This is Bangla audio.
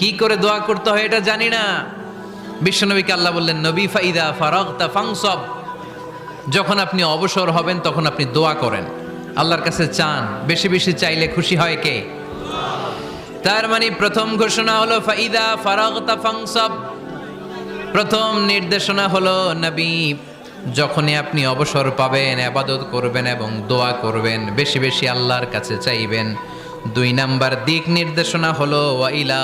কি করে দোয়া করতে হয় এটা জানি না। বিশ্বনবীকে আল্লাহ বললেন, নবী, ফাইদা ফারগতা ফাংসব যখন আপনি অবসর হবেন, তখন আপনি দোয়া করেন। আল্লাহর কাছে চান, বেশি বেশি চাইলে খুশি হয় কে? তার মানে প্রথম ঘোষণা হলো, ফাইদা ফারাগতা ফাংসব প্রথম নির্দেশনা হলো, নবী, যখনই আপনি অবসর পাবেন, আবাদত করবেন এবং দোয়া করবেন, বেশি বেশি আল্লাহর কাছে চাইবেন। দুই নাম্বার দিক নির্দেশনা হলো ওয়াইলা